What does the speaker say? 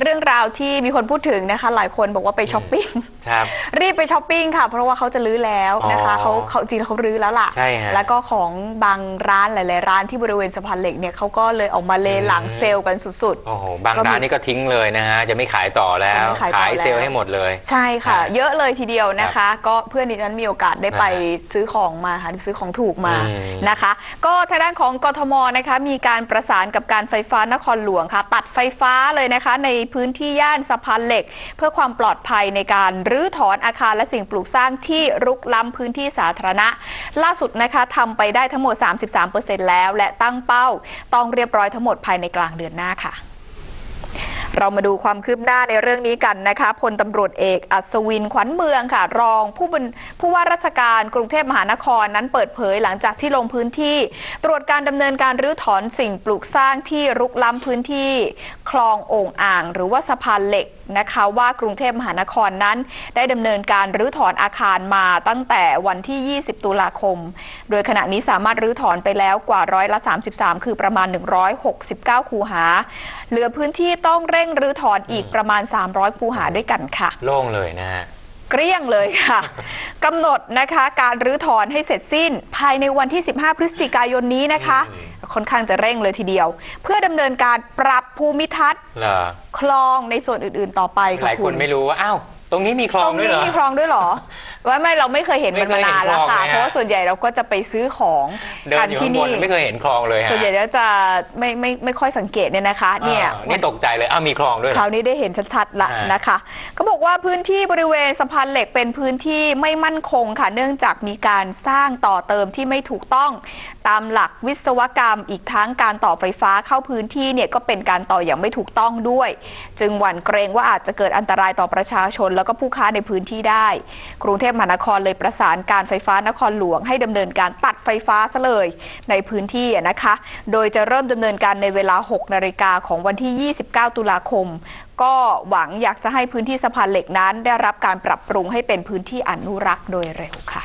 เรื่องราวที่มีคนพูดถึงนะคะ หลายคนบอกว่าไปช้อปปิ้งครับ รีบไปช้อปปิ้งค่ะ เพราะว่าเขาจะรื้อแล้วนะคะอ๋อเขาเขาจริงๆเขารื้อแล้วล่ะ ใช่ฮะแล้วก็ของบางร้านหลาย ๆ ร้านที่บริเวณสะพานเหล็กเนี่ยเขาก็เลยออกมาเลหลังอืมเซลล์กันสุดโอ้โหบางก็มีร้านนี่ก็ทิ้งเลยนะฮะจะไม่ขายต่อแล้วจะไม่ขายต่อเซลล์แล้วให้หมดเลยๆใช่ค่ะอ่าเยอะเลยทีเดียวนะคะ ก็เพื่อนดิฉันมีโอกาสได้ไปอ่ซื้อของมาค่ะซื้อของถูกมาอืมนะคะ ก็ทางด้านของกทมนะคะมีการประสานกับการไฟฟ้านครหลวงค่ะ ตัดไฟฟ้าเลยนะคะในพื้นที่ย่านสะพานเหล็ก เพื่อความปลอดภัยในการรื้อถอนอาคารและสิ่งปลูกสร้างที่รุกล้ำพื้นที่สาธารณะ ล่าสุดนะคะทำไปได้ทั้งหมด 33%แล้ว และตั้งเป้า ต้องเรียบร้อยทั้งหมดภายในกลางเดือนหน้าค่ะ เรามาดูความคืบหน้าในเรื่องนี้กันนะคะพลตำรวจเอกอัศวินขวัญเมืองค่ะ รองผู้บผู้ว่าราชการกรุงเทพมหานครนั้นเปิดเผยหลังจากที่ลงพื้นที่ ตรวจการดำเนินการรื้อถอนสิ่งปลูกสร้างที่รุกล้ำพื้นที่คลองโอ่งอ่าง หรือว่าสะพานเหล็กนะคะว่ากรุงเทพมหานครนั้น ได้ดำเนินการรื้อถอนอาคารมาตั้งแต่วันที่ 20 ตุลาคม โดยขณะนี้สามารถรื้อถอนไปแล้วกว่าร้อยละ 33 คือประมาณ 169 คูหา เหลือพื้นที่ต้องเร่งรื้อถอนอีกประมาณ 300 คูหาด้วยกันค่ะ โล่งเลยนะฮะเกลี้ยงเลยค่ะกำหนดนะคะการรื้อถอนให้เสร็จสิ้น ภายในวันที่ 15 พฤศจิกายนนี้นะคะ ค่อนข้างจะเร่งเลยทีเดียว เพื่อดำเนินการปรับภูมิทัศน์เหรอคลองในส่วนอื่นๆต่อไปหค่ะลายคคุนณไม่รู้ว่า อ้าว ตรงนี้มีคลอตรงงด้วยนี้เหรอ มีคลองด้วยเหรอ ว่าไม่เราไม่เคยเห็นมันไม่มาเคยเห็นนานแล้วค่ะคลองเลยฮะ เพราะว่าส่วนใหญ่เราก็จะไปซื้อของเดิกันนอยู่ที่ข้างบนนี่ไม่เคยเห็นคลองเลยฮะส่วนใหญ่แล้วจะไม่ไม่ไม่ค่อยสังเกตเนี่ยนะคะ เนี่ยอ่านี่ตกใจเลยอ้าวมีคลองด้วยเหครอราวนี้ได้เห็นชัดๆละอ่าน นะคะเขาบอกว่าพื้นที่บริเวณสะพานเหล็กเป็นพื้นที่ไม่มั่นคงค่ะ เนื่องจากมีการสร้างต่อเติมที่ไม่ถูกต้อง ตามหลักวิศวกรรมอีกทั้งการต่อไฟฟ้าเข้าพื้นที่เนี่ยก็เป็นการต่ออย่างไม่ถูกต้องด้วย จึงหวั่นเกรงว่าอาจจะเกิดอันตรายต่อประชาชนแล้วก็ผู้ค้าในพื้นที่ได้ กรุงเทพมหานครเลยประสานการไฟฟ้านครหลวง ให้ดำเนินการตัดไฟฟ้าซะเลยในพื้นที่นะคะ โดยจะเริ่มดำเนินการในเวลา 6 นาฬิกาของวันที่ 29 ตุลาคม ก็หวังอยากจะให้พื้นที่สะพานเหล็กนั้น ได้รับการปรับปรุงให้เป็นพื้นที่อนุรักษ์โดยเร็วค่ะ